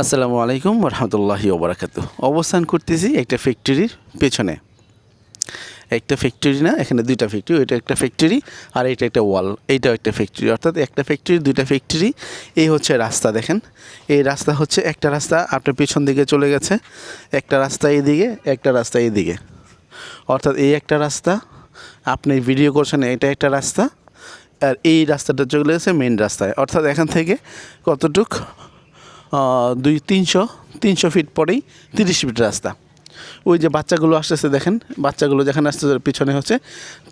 আসসালামু আলাইকুম রহমতুল্লাহি ওবরাকাত অবস্থান করতেছি একটা ফ্যাক্টরির পেছনে। একটা ফ্যাক্টরি না, এখানে দুইটা ফ্যাক্টরি এটা একটা ফ্যাক্টরি আর এটা একটা ওয়াল এইটাও একটা ফ্যাক্টরি অর্থাৎ একটা ফ্যাক্টরি দুইটা ফ্যাক্টরি এই হচ্ছে রাস্তা দেখেন। এই রাস্তা হচ্ছে একটা রাস্তা, আপনার পেছন দিকে চলে গেছে, একটা রাস্তা এইদিকে, একটা রাস্তা এইদিকে। অর্থাৎ এই একটা রাস্তা, আপনি ভিডিও করছেন, এটা একটা রাস্তা, আর এই রাস্তাটা চলে গেছে মেন রাস্তায়। অর্থাৎ এখান থেকে কতটুক দুই, তিনশো তিনশো ফিট পরেই তিরিশ ফিট রাস্তা। ওই যে বাচ্চাগুলো আসতেছে দেখেন, বাচ্চাগুলো যেখানে আসতেছে পিছনে হচ্ছে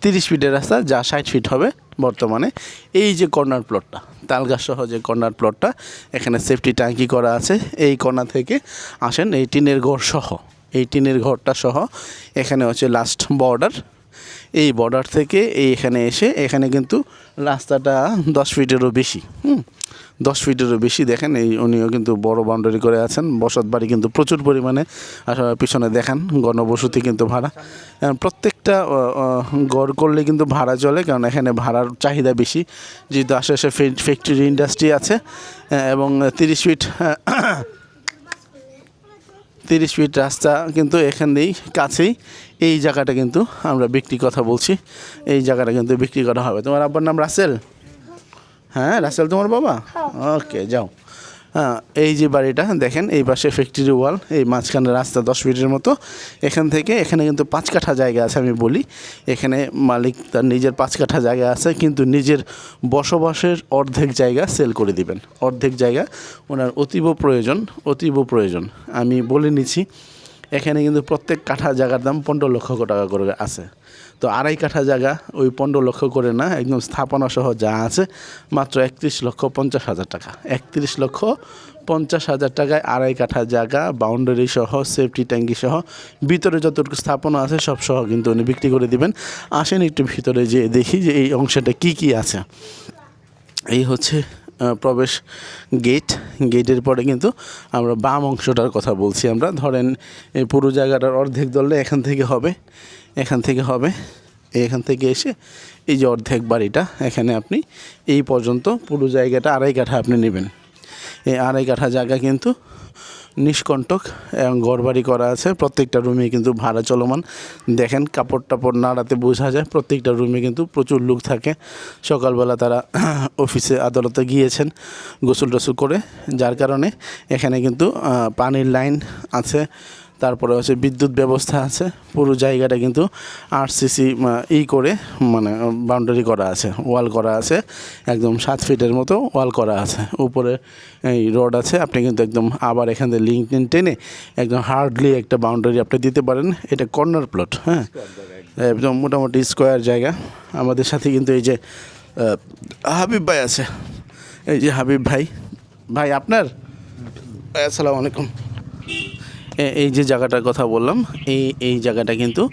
তিরিশ ফিটের রাস্তা, যা ষাট ফিট হবে বর্তমানে। এই যে কর্নার প্লটটা তালগাছ সহ যে কর্নার প্লটটা এখানে সেফটি ট্যাঙ্কি করা আছে। এই কর্নার থেকে আসেন এই টিনের ঘর সহ এই টিনের ঘরটা সহ, এখানে হচ্ছে লাস্ট বর্ডার এই বর্ডার থেকে এই এখানে এসে, এখানে কিন্তু রাস্তাটা দশ ফিটেরও বেশি, হুম? দশ ফিটেরও বেশি দেখেন, এই উনিও কিন্তু বড় বাউন্ডারি করে আছেন। বসত বাড়ি কিন্তু প্রচুর পরিমাণে পিছনে দেখেন, গণবসতি কিন্তু ভাড়া। প্রত্যেকটা গড় করলে কিন্তু ভাড়া চলে, কারণ এখানে ভাড়ার চাহিদা বেশি। যেহেতু আশেপাশে ফ্যাক্টরি ইন্ডাস্ট্রি আছে এবং তিরিশ ফিট তিরিশ ফিট রাস্তা কিন্তু এখান দিয়েই কাছেই এই জায়গাটা কিন্তু আমরা বিক্রি কথা বলছি। এই জায়গাটা কিন্তু বিক্রি করা হবে। তোমার আব্বার নাম রাসেল? হ্যাঁ রাসেল তোমার বাবা? ওকে যাও। হ্যাঁ এই যে বাড়িটা, দেখেন, এই পাশে ফ্যাক্টরি ওয়াল এই মাঝখানে রাস্তা দশ ফিটের মতো। এখান থেকে, এখানে কিন্তু পাঁচ কাঠা জায়গা আছে, আমি বলি। এখানে মালিক তার নিজের পাঁচ কাঠা জায়গা আছে, কিন্তু নিজের বসবাসের অর্ধেক জায়গা সেল করে দিবেন। অর্ধেক জায়গা, ওনার অতীব প্রয়োজন অতীব প্রয়োজন। আমি বলে নিচ্ছি, এখানে কিন্তু প্রত্যেক কাঠা জায়গার দাম পনেরো লক্ষ টাকা করে আছে। তো আড়াই কাঠা জায়গা ওই পনেরো লক্ষ করে না, একদম স্থাপনা সহ যা আছে, মাত্র একত্রিশ লক্ষ পঞ্চাশ হাজার টাকা। একত্রিশ লক্ষ পঞ্চাশ হাজার টাকায় আড়াই কাঠা জায়গা বাউন্ডারি সহ সেফটি ট্যাঙ্কি সহ, ভিতরে যতটুকু স্থাপনা আছে সব সহ কিন্তু উনি বিক্রি করে দিবেন। আসেন একটু ভিতরে যে দেখি যে এই অংশটা কি কি আছে। এই হচ্ছে প্রবেশ গেট গেটের পরে কিন্তু আমরা বাম অংশটার কথা বলছি আমরা। ধরেন, এই পুরো জায়গাটার অর্ধেক ধরলে এখান থেকে হবে। এখান থেকে হবে। এখান থেকে এসে এই যে অর্ধেক বাড়িটা, এখানে আপনি এই পর্যন্ত পুরো জায়গাটা আড়াই কাঠা আপনি নেবেন। এই আড়াই কাঠা জায়গা কিন্তু নিষ্কণ্টক এবং ঘরবাড়ি করা আছে। প্রত্যেকটা রুমে কিন্তু ভাড়া চলমান। দেখেন কাপড় টাপড় নাড়াতে বোঝা যায়, প্রত্যেকটা রুমে কিন্তু প্রচুর লোক থাকে। সকালবেলা তারা অফিসে আদালতে গিয়েছেন গোসল টসুল করে। যার কারণে এখানে কিন্তু পানির লাইন আছে। তারপরে হচ্ছে বিদ্যুৎ ব্যবস্থা আছে। পুরো জায়গাটা কিন্তু আরসিসি ই করে মানে বাউন্ডারি করা আছে। ওয়াল করা আছে, একদম সাত ফিটের মতো ওয়াল করা আছে। উপরে এই রড আছে, আপনি কিন্তু একদম আবার এখান থেকে লিঙ্ক টেনে একদম হার্ডলি একটা বাউন্ডারি আপনি দিতে পারেন। এটা কর্নার প্লট হ্যাঁ? একদম মোটামুটি স্কোয়ার জায়গা। আমাদের সাথে কিন্তু এই যে হাবিব ভাই আছে। এই যে হাবিব ভাই। ভাই, আপনার? আসসালামু আলাইকুম। এই যে জায়গাটার কথা বললাম, এই এই জায়গাটা কিন্তু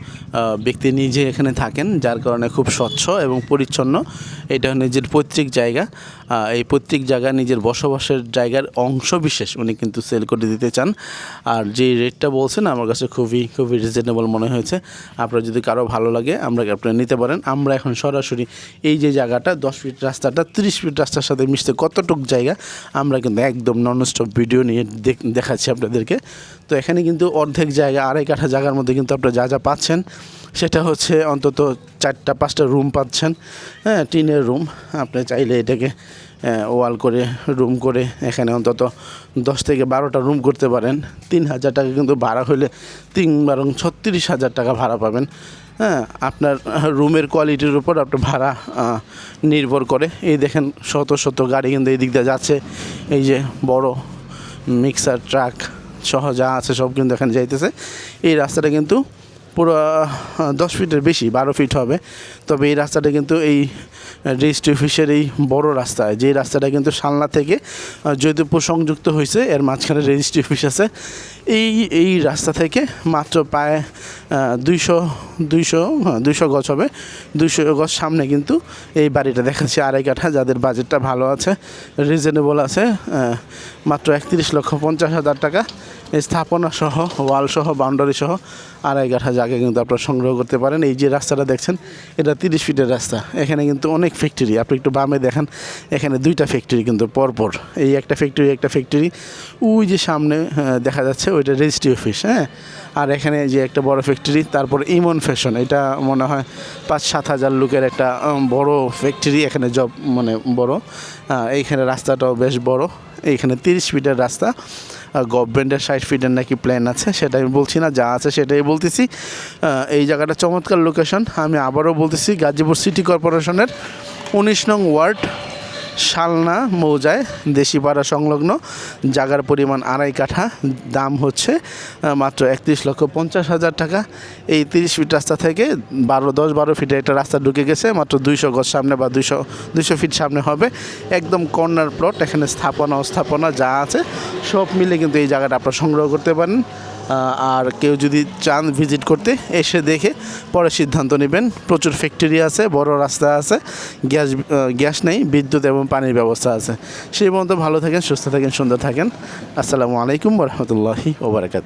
ব্যক্তি নিজে এখানে থাকেন, যার কারণে খুব স্বচ্ছ এবং পরিচ্ছন্ন। এটা নিজের পৈতৃক জায়গা। এই পৈতৃক জায়গা নিজের বসবাসের জায়গার অংশ বিশেষ উনি কিন্তু সেল করে দিতে চান। আর যে রেটটা বলছেন, আমার কাছে খুবই খুবই রিজনেবল মনে হয়েছে। আপনার যদি কারও ভালো লাগে, আমরা আপনারা নিতে পারেন। আমরা এখন সরাসরি এই যে জায়গাটা, দশ ফিট রাস্তাটা, তিরিশ ফিট রাস্তার সাথে মিশতে কতটুক জায়গা, আমরা কিন্তু একদম নন স্টপ ভিডিও নিয়ে দেখ- দেখাচ্ছি আপনাদেরকে। তো এখানে কিন্তু অর্ধেক জায়গা, আড়াই কাঠা জায়গার মধ্যে কিন্তু আপনারা যা যা পাচ্ছেন, সেটা হচ্ছে অন্তত চারটা, পাঁচটা রুম পাচ্ছেন। হ্যাঁ টিনের রুম আপনি চাইলে এটাকে ওয়াল করে রুম করে এখানে অন্তত দশ থেকে বারোটা রুম করতে পারেন। তিন হাজার টাকা কিন্তু ভাড়া হলে তিন বারং ছত্রিশ হাজার টাকা ভাড়া পাবেন। হ্যাঁ আপনার রুমের কোয়ালিটির উপর আপনার ভাড়া নির্ভর করে। এই দেখেন শত শত গাড়ি কিন্তু এই দিক দিয়ে যাচ্ছে। এই যে বড় মিক্সার ট্রাক সহ যা আছে সব কিন্তু এখানে যাইতেছে। এই রাস্তাটা কিন্তু পুরো দশ ফিটের বেশি বারো ফিট হবে। তবে এই রাস্তাটা কিন্তু এই রেজিস্ট্রি অফিসের এই বড় রাস্তা। যে রাস্তাটা কিন্তু সালনা থেকে আহ, সংযুক্ত হয়েছে এর মাঝখানে রেজিস্ট্রি অফিস আছে। এই এই রাস্তা থেকে মাত্র প্রায় দুইশো দুইশো হ্যাঁ দুইশো গজ হবে। দুইশো গজ সামনে কিন্তু এই বাড়িটা দেখাচ্ছে আড়াই কাঠা যাদের বাজেটটা ভালো আছে রিজনেবল আছে মাত্র একত্রিশ লক্ষ পঞ্চাশ হাজার টাকা। স্থাপনা সহ ওয়াল সহ বাউন্ডারি সহ আড়াই কাঠা জায়গা কিন্তু আপনারা সংগ্রহ করতে পারেন। এই যে রাস্তাটা দেখছেন, এটা তিরিশ ফিটের রাস্তা। এখানে কিন্তু অনেক ফ্যাক্টরি আপনি একটু বামে দেখেন, এখানে দুইটা ফ্যাক্টরি কিন্তু পরপর। এই একটা ফ্যাক্টরি একটা ফ্যাক্টরি ওই যে সামনে দেখা যাচ্ছে, ওইটা রেজিস্ট্রি অফিস হ্যাঁ? আর এখানে যে একটা বড় ফ্যাক্টরি তারপর ইমন ফ্যাশন এটা মনে হয় পাঁচ সাত হাজার লোকের একটা বড় ফ্যাক্টরি এখানে জব মানে বড়। এইখানে রাস্তাটাও বেশ বড়। এইখানে তিরিশ ফিটের রাস্তা। গভর্নমেন্টের ষাট ফিটের নাকি প্ল্যান আছে, সেটা আমি বলছি না, যা আছে সেটাই বলতেছি। এই জায়গাটা চমৎকার লোকেশন আমি আবারও বলতেছি, গাজীপুর সিটি কর্পোরেশনের উনিশ নং ওয়ার্ড শালনা, মৌজায় দেশিপাড়া সংলগ্ন, জাগার পরিমাণ আড়াই কাঠা, দাম হচ্ছে মাত্র একত্রিশ লক্ষ পঞ্চাশ হাজার টাকা। এই তিরিশ ফিট রাস্তা থেকে বারো, দশ, বারো ফিটে একটা রাস্তা ঢুকে গেছে, মাত্র দুইশো গজ সামনে বা দুইশো দুইশো ফিট সামনে হবে। একদম কর্নার প্লট, এখানে স্থাপনা স্থাপনা যা আছে, সব মিলে কিন্তু এই জায়গাটা আপনারা সংগ্রহ করতে পারেন। আর কেউ যদি চান ভিজিট করতে, এসে দেখে পরে সিদ্ধান্ত নেবেন। প্রচুর ফ্যাক্টরি আছে, বড় রাস্তা আছে, গ্যাস গ্যাস নেই, বিদ্যুৎ এবং পানির ব্যবস্থা আছে। সেই পর্যন্ত ভালো থাকেন, সুস্থ থাকেন, সুন্দর থাকেন। আসসালামু আলাইকুম রহমতুল্লাহি ওবরাকাত